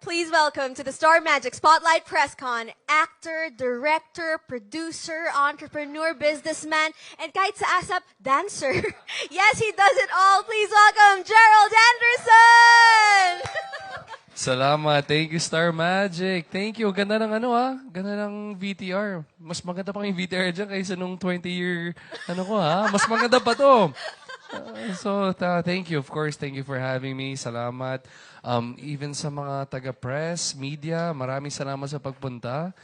Please welcome to the Star Magic Spotlight Press Con, actor, director, producer, entrepreneur, businessman, and kahit sa ASAP, dancer. yes, he does it all. Please welcome Gerald Anderson! Salamat. Thank you, Star Magic. Thank you. Ganda ng ano ah. Ganda ng VTR. Mas maganda pa yung VTR dyan kaysa nung 20-year ano ko ha. Mas maganda pa to. Uh, so, ta- thank you. Of course, thank you for having me. Salamat. Um, even sa mga taga-press, media, maraming salamat sa pagpunta.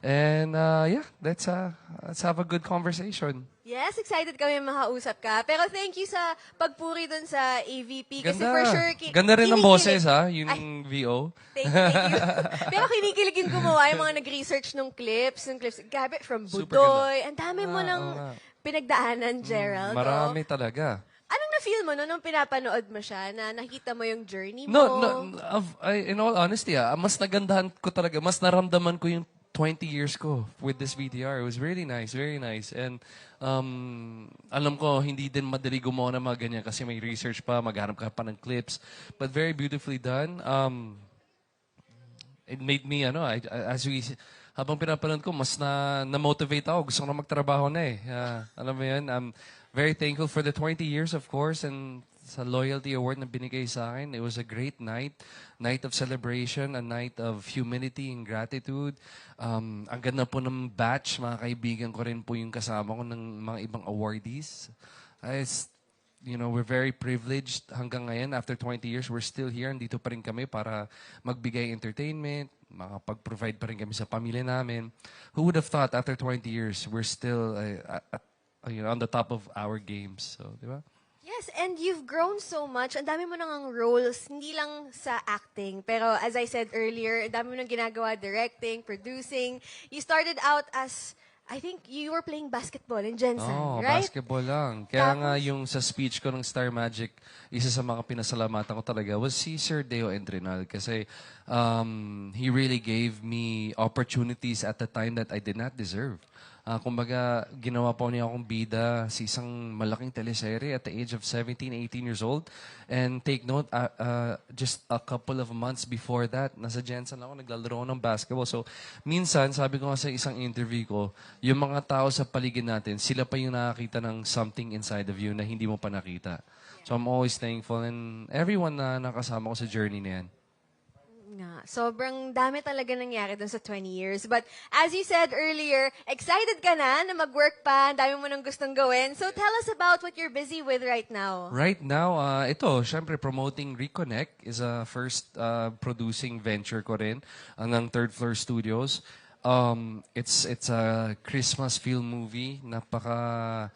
And uh, yeah, let's, uh, let's have a good conversation. Yes, excited kami makausap ka. Pero thank you sa pagpuri dun sa AVP. Kasi Ganda. for sure, ki- Ganda rin ng boses ha, yung Ay, VO. Thank you, thank you. Pero kinikilig yung gumawa, yung mga nag-research ng clips, ng clips. Gabi, from Budoy. Ang dami mo Ah, ng oo nga. pinagdaanan, Gerald. oh. Marami talaga. Na-feel mo no, nung pinapanood mo siya, na nakita mo yung journey mo? No, no, I, in all honesty, ah, mas nagandahan ko talaga, mas naramdaman ko yung 20 years ko with this VTR. It was really nice, very nice. And um, alam ko, hindi din madali gumawa ng mga ganyan kasi may research pa, maghanap ka pa ng clips. But very beautifully done. Um, it made me, ano, I, I- as we, habang pinapanood ko, mas na, na-motivate ako. Gusto ko na magtrabaho na eh. Ah, alam mo yun? I'm very thankful for the 20 years, of course, and sa loyalty award na binigay sa akin. It was a great night. Night of celebration, a night of humility and gratitude. Um, ang ganda po ng batch, mga kaibigan ko rin po yung kasama ko ng mga ibang awardees. I s- you know, we're very privileged hanggang ngayon. After 20 years, we're still here. Andito pa rin kami para magbigay entertainment, makapag-provide pa rin kami sa pamilya namin. Who would have thought after 20 years, we're still uh, at, you know, on the top of our games. So, di ba? Yes, and you've grown so much. Ang dami mo nang roles, hindi lang sa acting. Pero as I said earlier, ang dami mo nang ginagawa, directing, producing. You started out as, I think you were playing basketball in Jensen, Oh, right? basketball lang. Kaya nga Tapos- yung sa speech ko ng Star Magic, isa sa mga pinasalamatan ko talaga was si Sir Deo Entrenal kasi um, he really gave me opportunities at the time that I did not deserve. Ah, kumbaga, ginawa po niya akong bida sa isang malaking teleserye at the age of 17, 18 years old. And take note, ah, ah, just a couple of months before that, nasa Jensen ako, naglalaro ng basketball. So, minsan, sabi ko nga sa isang interview ko, yung mga tao sa paligid natin, sila pa yung nakakita ng something inside of you na hindi mo pa nakita. So, I'm always thankful and everyone na nakasama ko sa journey na yan. Nga, sobrang dami talaga nangyari dun sa 20 years. But as you said earlier, excited ka na na mag-work pa, ang dami mo nang gustong gawin. So tell us about what you're busy with right now. Right now, uh, ito, syempre promoting Reconnect is a first uh, producing venture ko rin uh, ng Third Floor Studios. Um, it's it's a Christmas film movie. Napaka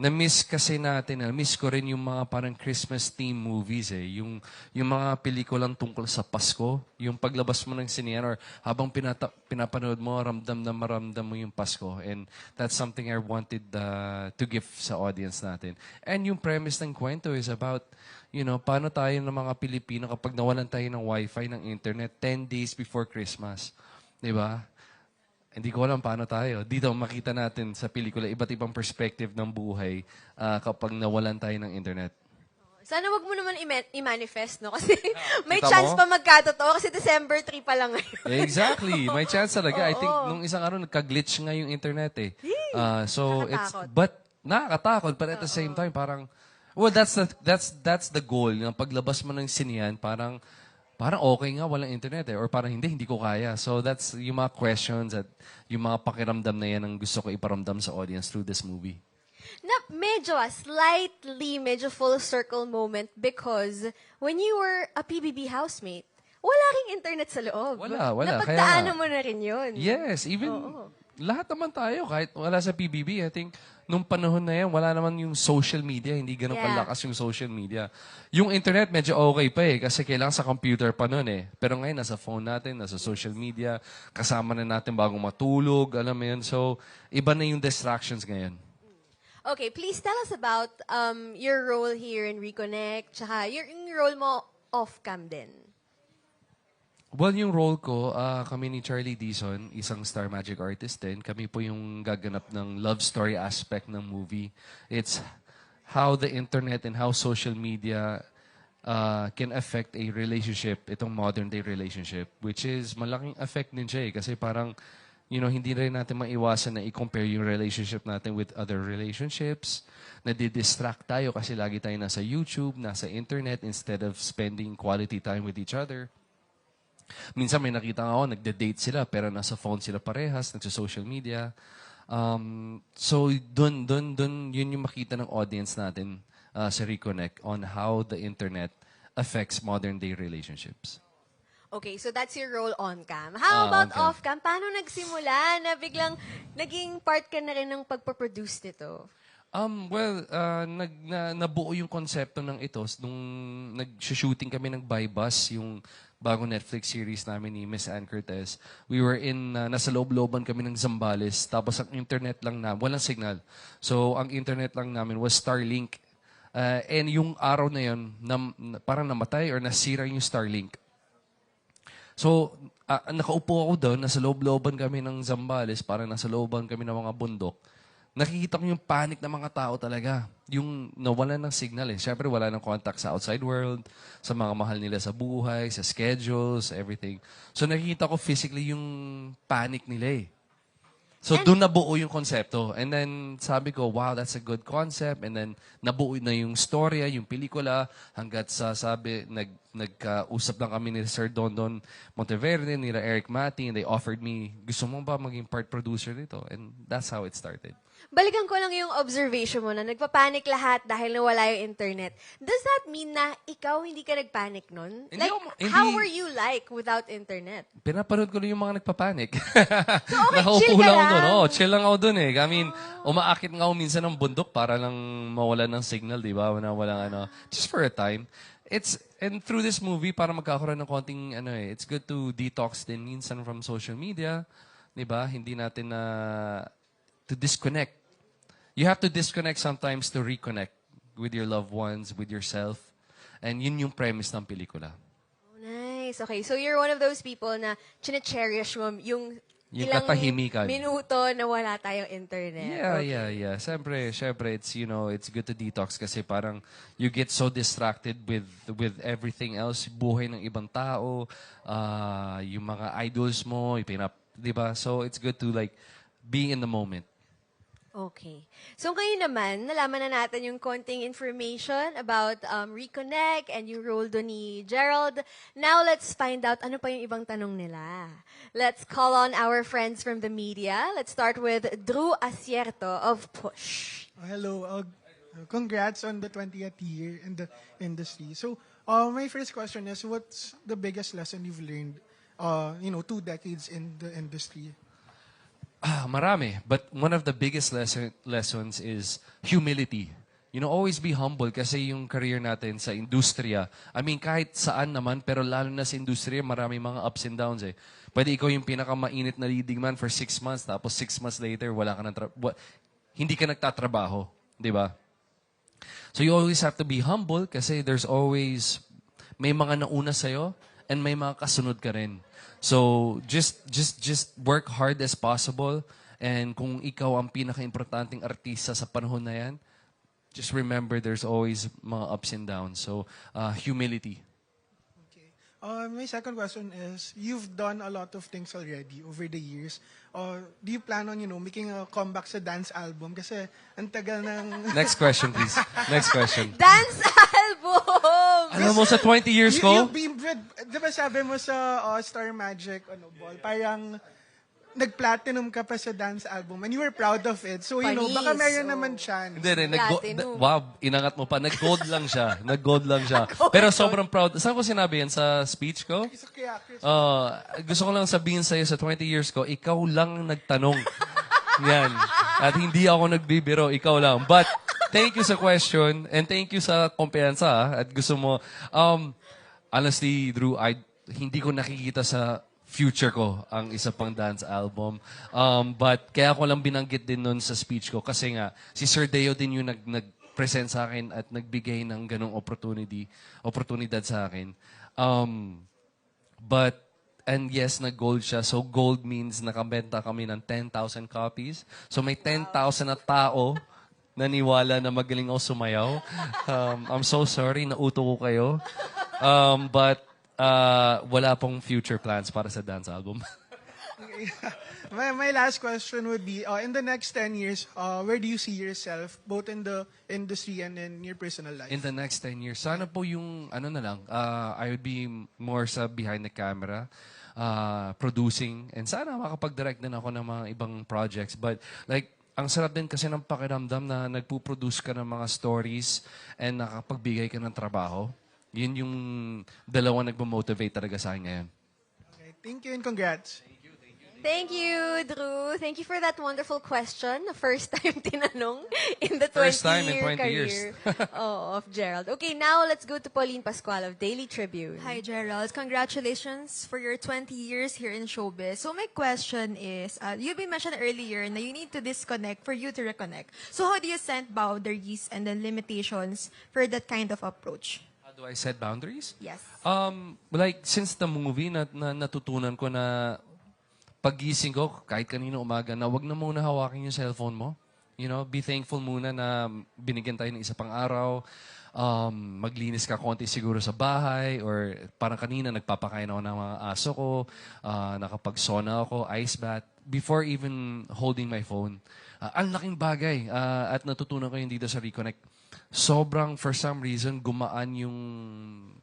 na-miss kasi natin, na-miss ko rin yung mga parang Christmas theme movies eh. Yung, yung mga pelikulang tungkol sa Pasko, yung paglabas mo ng sinehan or habang pinata, pinapanood mo, ramdam na maramdam mo yung Pasko. And that's something I wanted uh, to give sa audience natin. And yung premise ng kwento is about, you know, paano tayo ng mga Pilipino kapag nawalan tayo ng wifi, ng internet, 10 days before Christmas. Ba? Hindi ko alam paano tayo. Dito makita natin sa pelikula iba't ibang perspective ng buhay ah, kapag nawalan tayo ng internet. Sana wag mo naman i-manifest, no? Kasi may Kita chance mo? pa magkatotoo kasi December 3 pa lang ngayon. Exactly. May chance talaga. I think Oo. nung isang araw nagka-glitch nga yung internet eh. Ah, so it's Nakakatakot. but nakakatakot but at the same time parang well that's the that's that's the goal ng paglabas mo ng sinian parang parang okay nga walang internet eh or parang hindi hindi ko kaya. So that's yung mga questions at yung mga pakiramdam na yan ang gusto ko iparamdam sa audience through this movie. na medyo ah, slightly, medyo full circle moment because when you were a PBB housemate, wala ring internet sa loob. Wala, wala. Napagdaanan Kaya- mo na rin yun. Yes, even lahat naman tayo, kahit wala sa PBB, I think, nung panahon na yan, wala naman yung social media, hindi ganun Yeah. kalakas yung social media. Yung internet, medyo okay pa eh, kasi kailangan sa computer pa nun eh. Pero ngayon, nasa phone natin, nasa social media, kasama na natin bagong matulog, alam mo yun. So, iba na yung distractions ngayon. Okay, please tell us about um, your role here in Reconnect, tsaka your, yung role mo off-cam din. Well, yung role ko, ah, kami ni Charlie Dizon, isang Star Magic artist din. Kami po yung gaganap ng love story aspect ng movie. It's how the internet and how social media uh, can affect a relationship, itong modern day relationship, which is malaking effect din siya eh. Kasi parang, you know, hindi rin natin maiwasan na i-compare yung relationship natin with other relationships. Nadidistract tayo kasi lagi tayo nasa YouTube, nasa internet, instead of spending quality time with each other. Minsan may nakita ako, nagde-date sila, pero nasa phone sila parehas, nasa social media. Um, so, dun, dun, dun, yun yung makita ng audience natin uh, sa Reconnect on how the internet affects modern day relationships. Okay, so that's your role on cam. How Ah, about on cam. off cam? Paano nagsimula na biglang naging part ka na rin ng pagpaproduce nito? Um, well, uh, nag, na, nabuo yung konsepto ng itos nung nag-shooting kami ng By Bus, yung bago Netflix series namin ni Miss Ann Cortez. We were in, uh, nasa loob-looban kami ng Zambales, tapos ang internet lang na, walang signal. So, ang internet lang namin was Starlink. Uh, and yung araw na yun, nam, na, parang namatay or nasira yung Starlink. So, ah, nakaupo ako doon, nasa loob-looban kami ng Zambales, parang nasa looban kami ng mga bundok. Nakikita ko yung panic ng mga tao talaga. Yung nawalan ng signal eh. Siyempre, wala ng contact sa outside world, sa mga mahal nila sa buhay, sa schedules, everything. So, nakikita ko physically yung panic nila eh. So, doon nabuo yung konsepto. And then, sabi ko, wow, that's a good concept. And then, nabuo na yung storya, yung pelikula, hanggat sa sabi, nag, nagkausap lang kami ni Sir Dondon Monteverde, nila Eric Mati, and they offered me, gusto mo ba maging part producer dito? And that's how it started. Balikan ko lang yung observation mo na nagpapanik lahat dahil nawala yung internet. Does that mean na ikaw hindi ka nagpanic nun? Hindi like, ako- hindi- how were you like without internet? Pinapanood ko lang yung mga nagpapanik. So, okay, chill ka lang ako lang. doon. Oh, chill lang ako doon eh. I mean, umaakit nga ako minsan ng bundok para lang mawala ng signal, di ba? Na walang ano. Just for a time. It's, and through this movie, para magkakaroon ng konting, ano eh, it's good to detox din minsan from social media. Di ba? Hindi natin na, to disconnect. You have to disconnect sometimes to reconnect with your loved ones, with yourself. And yun yung premise ng pelikula. Oh, nice. Okay, so you're one of those people na chine-cherish mo yung, Yung ilang katahimikan. minuto na wala tayong internet. Yeah, Okay. yeah, yeah. Siyempre, siyempre, it's, you know, it's good to detox kasi parang you get so distracted with with everything else, buhay ng ibang tao, uh, yung mga idols mo, yung pinap, di ba? So, it's good to like be in the moment. Okay. So ngayon naman, nalaman na natin yung konting information about um, Reconnect and yung role doon ni Gerald. Now let's find out ano pa yung ibang tanong nila. Let's call on our friends from the media. Let's start with Drew Asierto of Push. Uh, Hello. Uh, congrats on the 20th year in the industry. So, uh, my first question is, what's the biggest lesson you've learned, uh, you know, two decades in the industry? Ah, marami. But one of the biggest lesson, lessons is humility. You know, always be humble kasi yung career natin sa industriya, I mean, kahit saan naman, pero lalo na sa industriya, marami mga ups and downs eh. Pwede ikaw yung pinakamainit na leading man for six months, tapos six months later, wala ka ng tra- wa- hindi ka nagtatrabaho. Di ba? So you always have to be humble kasi there's always, may mga nauna sa'yo and may mga kasunod ka rin. So just, just, just work hard as possible and kung ikaw ang pinaka-importanting artista sa panahon na yan, just remember there's always mga ups and downs. So uh, humility. Okay. Uh, my second question is, you've done a lot of things already over the years. Uh, do you plan on, you know, making a comeback sa dance album? Kasi ang tagal ng... Next question, please. Next question. Dance album! Alam mo, sa 20 years You- ko, you- Di ba sabi mo sa uh, Star Magic ano, ball, parang nag-platinum ka pa sa dance album and you were proud of it. So, you know, baka meron oh. naman chance. Hindi, hindi. Nag wow, inangat mo pa. Nag-gold lang siya. Nag-gold lang siya. Pero sobrang proud. Saan ko sinabi yan? Sa speech ko? So, kaya, Uh, gusto ko lang sabihin sa'yo sa 20 years ko, ikaw lang nagtanong. Yan. At hindi ako nagbibiro, ikaw lang. But, thank you sa question and thank you sa kumpiyansa. ah. At gusto mo, um, honestly, Drew, I, hindi ko nakikita sa future ko ang isa pang dance album. Um, but kaya ko lang binanggit din nun sa speech ko kasi nga, si Sir Deo din yung nag, nag-present sa akin at nagbigay ng ganong opportunity, oportunidad sa akin. Um, But, and yes, nag-gold siya. So, gold means nakabenta kami ng 10,000 copies. So, may 10,000 na tao naniwala na magaling ako sumayaw. Um, I'm so sorry, nauto ko kayo. Um, but uh, wala pong future plans para sa dance album. My, my last question would be, uh, in the next 10 years, uh, where do you see yourself, both in the industry and in your personal life? In the next 10 years, sana po yung, ano na lang, uh, I would be more sa behind the camera, uh, producing, and sana makapag-direct din ako ng mga ibang projects. But like, ang sarap din kasi ng pakiramdam na nagpo-produce ka ng mga stories and nakapagbigay ka ng trabaho. Yun yung dalawa nagmo-motivate talaga sa akin ngayon. Okay, thank you and congrats. Thank you, Drew. Thank you for that wonderful question. The First time tinanong in the 20 First time in year 20 career years. oh, of Gerald. Okay, now let's go to Pauline Pascual of Daily Tribune. Hi, Gerald. Congratulations for your 20 years here in showbiz. So my question is, uh, you been mentioned earlier na you need to disconnect for you to reconnect. So how do you set boundaries and then limitations for that kind of approach? How do I set boundaries? Yes. Um, like, since the movie, na, na, natutunan ko na pagising ko, kahit kanina umaga, na wag na muna hawakin yung cellphone mo. You know, be thankful muna na binigyan tayo ng isa pang araw. Um, maglinis ka konti siguro sa bahay or parang kanina nagpapakain ako ng mga aso ko, uh, nakapag-sauna ako, ice bath, before even holding my phone. Uh, ang laking bagay uh, at natutunan ko yun dito sa Reconnect. Sobrang, for some reason, gumaan yung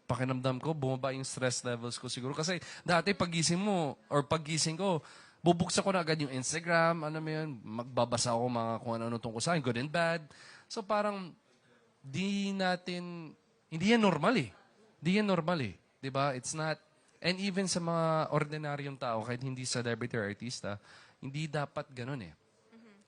pakinamdam ko, bumaba yung stress levels ko siguro. Kasi dati pagising mo, or pagising ko, bubuksan ko na agad yung Instagram, ano mo yun, magbabasa ako mga kung ano-ano tungkol sa akin, good and bad. So parang, di natin, hindi yan normal eh. Di yan normal eh. ba? It's not, and even sa mga ordinaryong tao, kahit hindi celebrity or artista, hindi dapat ganun eh.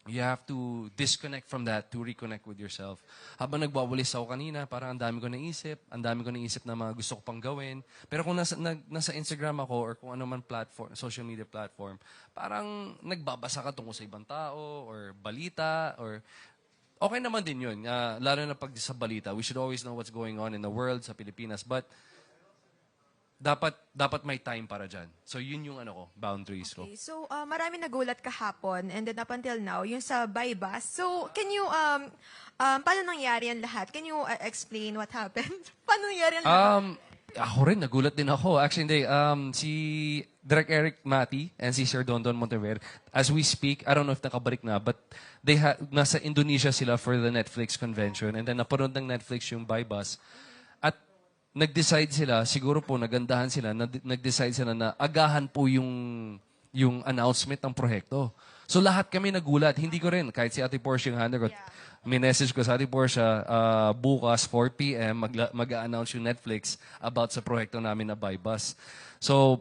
You have to disconnect from that to reconnect with yourself. Habang nagwawalis ako kanina, parang ang dami ko naisip, ang dami ko naisip na mga gusto ko pang gawin. Pero kung nasa, nag, nasa Instagram ako or kung ano man platform, social media platform, parang nagbabasa ka tungkol sa ibang tao or balita or okay naman din yun. Uh, lalo na pag sa balita, we should always know what's going on in the world, sa Pilipinas. But dapat dapat may time para dyan. So yun yung ano ko, boundaries ko. Okay, so uh, marami nagulat kahapon and then up until now, yung sa bypass. So can you, um, um, paano nangyari yan lahat? Can you uh, explain what happened? paano nangyari yan lahat? Um, ako rin, nagulat din ako. Actually, hindi. Um, si Direk Eric Mati and si Sir Don Don Montever, as we speak, I don't know if nakabalik na, but they ha- nasa Indonesia sila for the Netflix convention and then napanood ng Netflix yung Bybus. At nag-decide sila, siguro po nagandahan sila, na, nag-decide sila na agahan po yung, yung announcement ng proyekto. So lahat kami nagulat. Hindi ko rin, kahit si Ate Porsche yung handa ko, may message ko sa Ate Porsche, uh, bukas 4 p.m. Mag- mag-announce yung Netflix about sa proyekto namin na Bybus. So,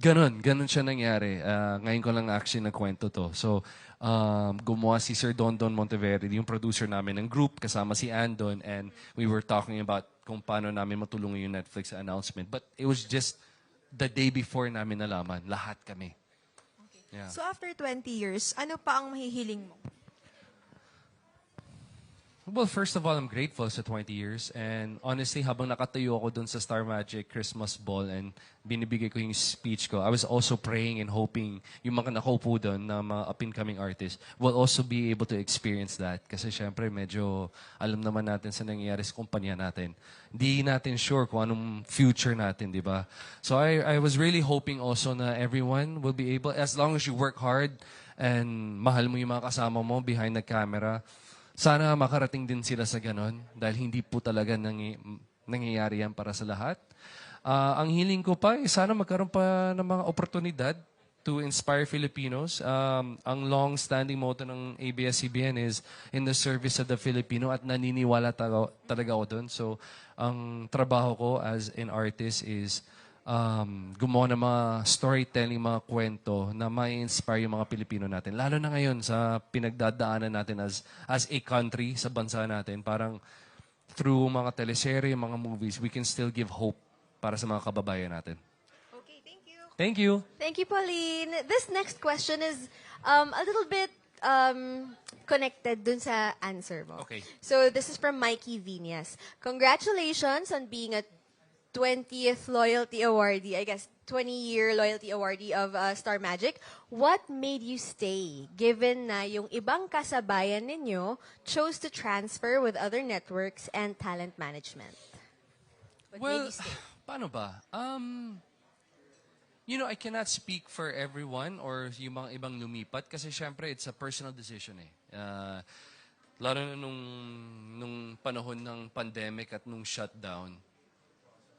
Ganon, ganon siya nangyari. Uh, ngayon ko lang actually nagkwento to. So, um, gumawa si Sir Don Don Monteverde, yung producer namin ng group, kasama si Andon, and we were talking about kung paano namin matulungan yung Netflix announcement. But it was just the day before namin nalaman, lahat kami. Yeah. So after 20 years, ano pa ang mahihiling mo? Well, first of all, I'm grateful sa 20 years. And honestly, habang nakatayo ako dun sa Star Magic Christmas Ball and binibigay ko yung speech ko, I was also praying and hoping yung mga nakaupo dun na mga up-and-coming artists will also be able to experience that. Kasi syempre, medyo alam naman natin sa nangyayari sa kumpanya natin. Hindi natin sure kung anong future natin, di ba? So I, I was really hoping also na everyone will be able, as long as you work hard and mahal mo yung mga kasama mo behind the camera, sana makarating din sila sa ganon dahil hindi po talaga nangy- nangyayari yan para sa lahat. Ah, ang hiling ko pa, eh, sana magkaroon pa ng mga oportunidad to inspire Filipinos. Um, ang long-standing motto ng ABS-CBN is in the service of the Filipino at naniniwala taga- talaga ako doon. So, ang trabaho ko as an artist is um, gumawa ng mga storytelling, mga kwento na ma-inspire yung mga Pilipino natin. Lalo na ngayon sa pinagdadaanan natin as, as a country sa bansa natin. Parang through mga teleserye, mga movies, we can still give hope para sa mga kababayan natin. Okay, thank you. Thank you. Thank you, Pauline. This next question is um, a little bit um, connected dun sa answer mo. Okay. So this is from Mikey Vinas. Congratulations on being a 20th Loyalty Awardee. I guess 20-year loyalty awardee of uh, Star Magic. What made you stay, given na yung ibang kasabayan ninyo chose to transfer with other networks and talent management? What made Well, you stay? paano ba? Um, you know, I cannot speak for everyone or yung mga ibang lumipat kasi syempre it's a personal decision eh. Uh, lalo na nung, nung panahon ng pandemic at nung shutdown,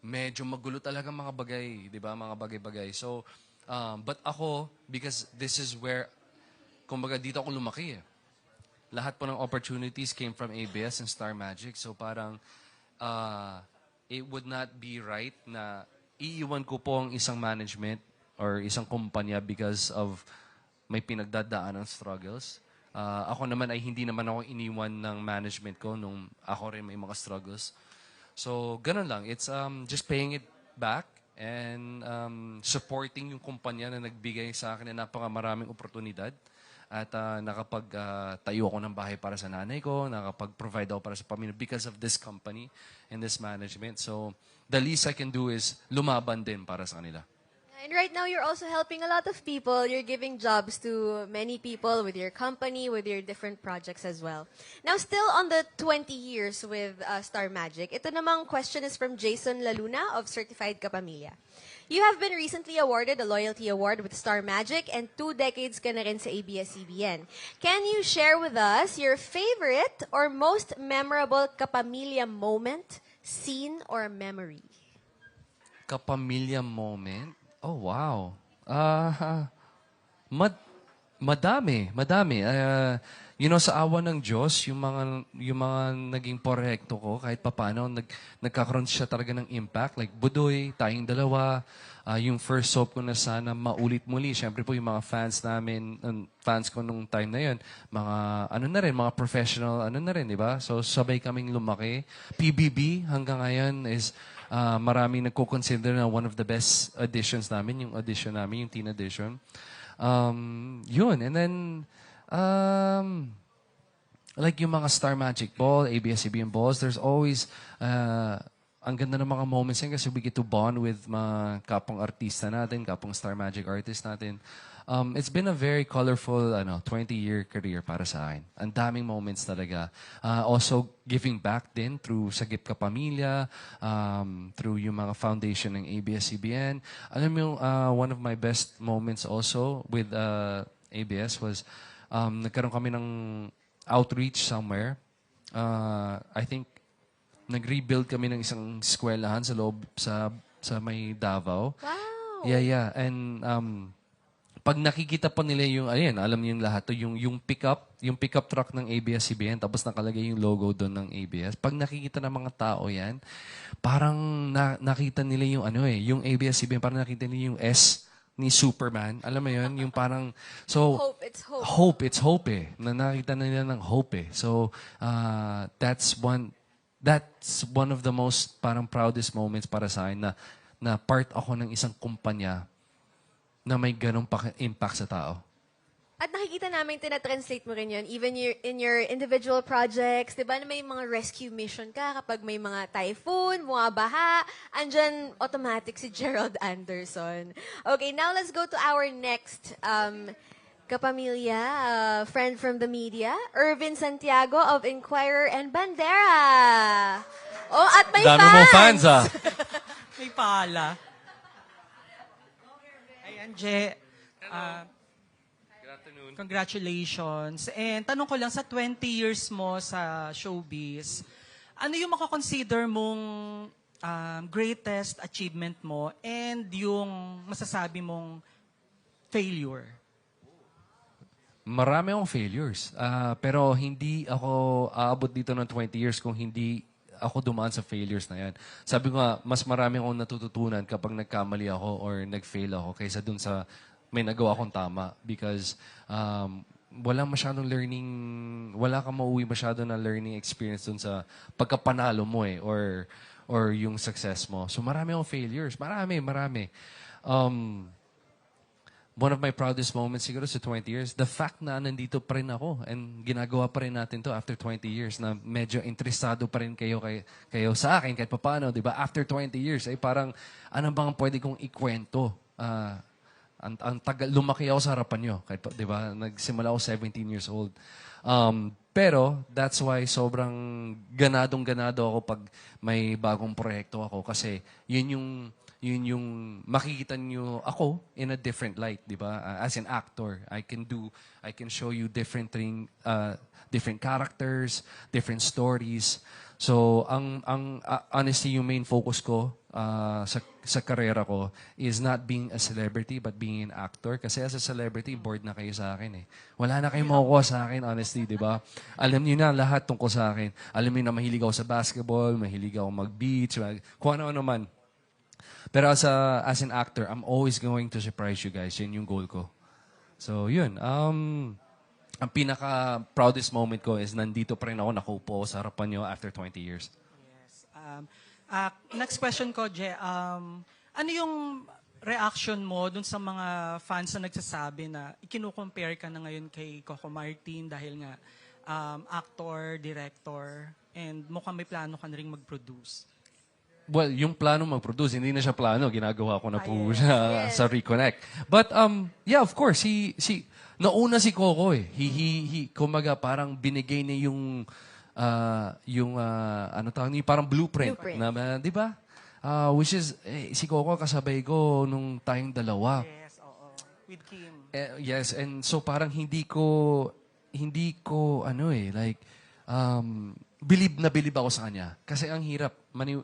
medyo magulo talaga mga bagay, di ba? Mga bagay-bagay. So, um, but ako, because this is where, kumbaga dito ako lumaki eh lahat po ng opportunities came from ABS and Star Magic. So parang uh, it would not be right na iiwan ko po ang isang management or isang kumpanya because of may pinagdadaan ng struggles. Uh, ako naman ay hindi naman ako iniwan ng management ko nung ako rin may mga struggles. So, ganun lang. It's um, just paying it back and um, supporting yung kumpanya na nagbigay sa akin ng napakamaraming oportunidad. At uh, nakapag-tayo ako ng bahay para sa nanay ko, nakapag-provide ako para sa pamilya because of this company and this management. So, the least I can do is lumaban din para sa kanila. And right now, you're also helping a lot of people. You're giving jobs to many people with your company, with your different projects as well. Now, still on the 20 years with uh, Star Magic, ito namang question is from Jason Laluna of Certified Kapamilya. You have been recently awarded a loyalty award with Star Magic and two decades ka na rin sa ABS-CBN. Can you share with us your favorite or most memorable Kapamilya moment, scene, or memory? Kapamilya moment? Oh, wow. Ah, mad madami, madami. Ah, you know, sa awa ng Diyos, yung mga, yung mga naging proyekto ko, kahit papano, nag, nagkakaroon siya talaga ng impact. Like Budoy, tayong dalawa, ah, yung first soap ko na sana maulit muli. Siyempre po yung mga fans namin, um, fans ko nung time na yun, mga, ano na rin, mga professional, ano na rin, di ba? So, sabay kaming lumaki. PBB hanggang ngayon is, uh, maraming nagko-consider na one of the best editions namin, yung audition namin, yung teen edition. Um, yun. And then, um, like yung mga Star Magic Ball, ABS-CBN balls, there's always, uh, ang ganda ng mga moments yan kasi we get to bond with mga kapong artista natin, kapong Star Magic artist natin. Um, it's been a very colorful ano, 20-year career para sa akin. Ang daming moments talaga. Uh, also, giving back din through Sagip Ka Pamilya, um, through yung mga foundation ng ABS-CBN. Alam mo, uh, one of my best moments also with uh, ABS was um, nagkaroon kami ng outreach somewhere. Uh, I think nag-rebuild kami ng isang eskwelahan sa loob sa sa may Davao. Wow! Yeah, yeah. And um, pag nakikita pa nila yung, ayun, alam niyo yung lahat to, yung, yung pickup, yung pickup truck ng ABS-CBN, tapos nakalagay yung logo doon ng ABS. Pag nakikita ng mga tao yan, parang na, nakita nila yung ano eh, yung ABS-CBN, parang nakita nila yung S ni Superman. Alam mo yun? Yung parang, so, Hope, it's hope. hope, it's hope eh. Na nakita na nila ng hope eh. So, uh, that's one, that's one of the most parang proudest moments para sa akin na, na part ako ng isang kumpanya na may ganong impact sa tao. At nakikita namin, tinatranslate mo rin yun, even your, in your individual projects, di ba na may mga rescue mission ka kapag may mga typhoon, mga baha, andyan automatic si Gerald Anderson. Okay, now let's go to our next um, kapamilya, uh, friend from the media, Irvin Santiago of Inquirer and Bandera. Oh, at may Dami fans! mong fans ah. May pala. Ayan, Je. Ah, Good afternoon. congratulations. And tanong ko lang, sa 20 years mo sa showbiz, ano yung makakonsider mong um, greatest achievement mo and yung masasabi mong failure? Marami akong failures. Ah, pero hindi ako aabot dito ng 20 years kung hindi ako dumaan sa failures na yan. Sabi ko nga, mas marami akong natututunan kapag nagkamali ako or nag-fail ako kaysa dun sa may nagawa akong tama. Because um, walang masyadong learning, wala kang mauwi masyado na learning experience dun sa pagkapanalo mo eh, or, or yung success mo. So marami akong failures. Marami, marami. Um, one of my proudest moments siguro sa 20 years, the fact na nandito pa rin ako and ginagawa pa rin natin to after 20 years na medyo interesado pa rin kayo kay, kayo sa akin kahit papaano, di ba? After 20 years, ay parang ano bang pwede kong ikwento? Ah, ang, ang tagal, lumaki ako sa harapan nyo. Kahit, di ba? Nagsimula ako 17 years old. Um, pero, that's why sobrang ganadong-ganado ako pag may bagong proyekto ako. Kasi, yun yung, yun yung makikita nyo ako in a different light, di ba? Uh, as an actor, I can do, I can show you different thing, uh, different characters, different stories. So, ang, ang uh, honestly, yung main focus ko uh, sa, sa karera ko is not being a celebrity but being an actor. Kasi as a celebrity, bored na kayo sa akin eh. Wala na kayong makukuha sa akin, honestly, di ba? Alam niyo na lahat tungkol sa akin. Alam niyo na mahilig ako sa basketball, mahilig ako mag-beach, mag, kung ano-ano man. Pero as, a, as an actor, I'm always going to surprise you guys. Yun yung goal ko. So, yun. Um, ang pinaka-proudest moment ko is nandito pa rin ako, nakaupo ako sa harapan nyo after 20 years. Um, ah, next question ko, Je. Um, ano yung reaction mo dun sa mga fans na nagsasabi na ikinukompare ka na ngayon kay Coco Martin dahil nga um, actor, director, and mukhang may plano ka na rin mag-produce? Well, yung plano mag-produce, hindi na siya plano. Ginagawa ko na po Ah, yes. siya sa Reconnect. But, um, yeah, of course, he, si, nauna si Coco eh. He, he, he, kumaga, parang binigay niya yung, ah, yung, ah, ano tawag niya, parang blueprint. Blueprint. Na, ah, di ba? Ah, which is, eh, si Coco kasabay ko nung tayong dalawa. Yes, oo. With Kim. Eh, yes, and so parang hindi ko, hindi ko, ano eh, like, um, believe na believe ako sa kanya. Kasi ang hirap, mani,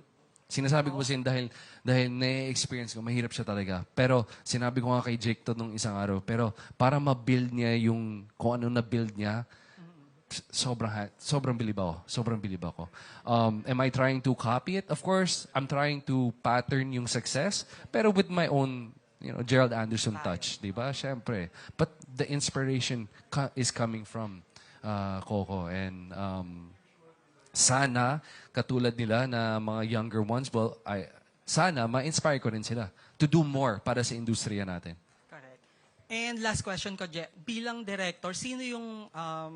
sinasabi ko kasi yun dahil, dahil na-experience ko, mahirap siya talaga. Pero sinabi ko nga kay Jake to nung isang araw, pero para ma-build niya yung, kung ano na-build niya, sobrang ha- sobrang bilib ako. Sobrang bilib ako. Um, am I trying to copy it? Of course, I'm trying to pattern yung success, pero with my own, you know, Gerald Anderson touch, di ba? Siyempre. But the inspiration co- is coming from uh, Coco. And um, sana, katulad nila na mga younger ones, well, I, sana ma-inspire ko rin sila to do more para sa industriya natin. Correct. And last question ko, Je. Bilang director, sino yung um,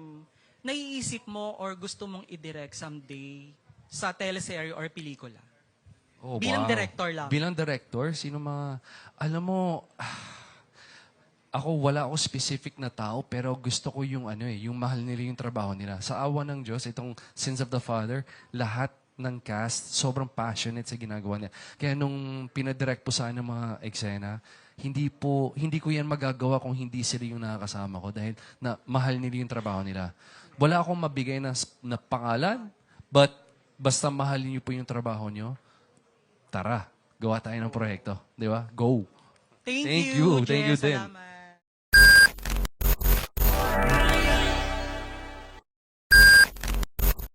naiisip mo or gusto mong i-direct someday sa teleserye or pelikula? Oh, Bilang director lang. Bilang director, sino mga... Alam mo, ako wala ako specific na tao, pero gusto ko yung ano eh, yung mahal nila yung trabaho nila. Sa awa ng Diyos, itong Sins of the Father, lahat ng cast, sobrang passionate sa ginagawa niya. Kaya nung pinadirect po sa akin ng mga eksena, hindi po, hindi ko yan magagawa kung hindi sila yung nakakasama ko dahil na mahal nila yung trabaho nila. Wala akong mabigay na, na pangalan, but basta mahalin niyo po yung trabaho niyo, tara, gawa tayo ng proyekto. Di ba? Go! Thank, Thank you, you. Thank you din. Salamat.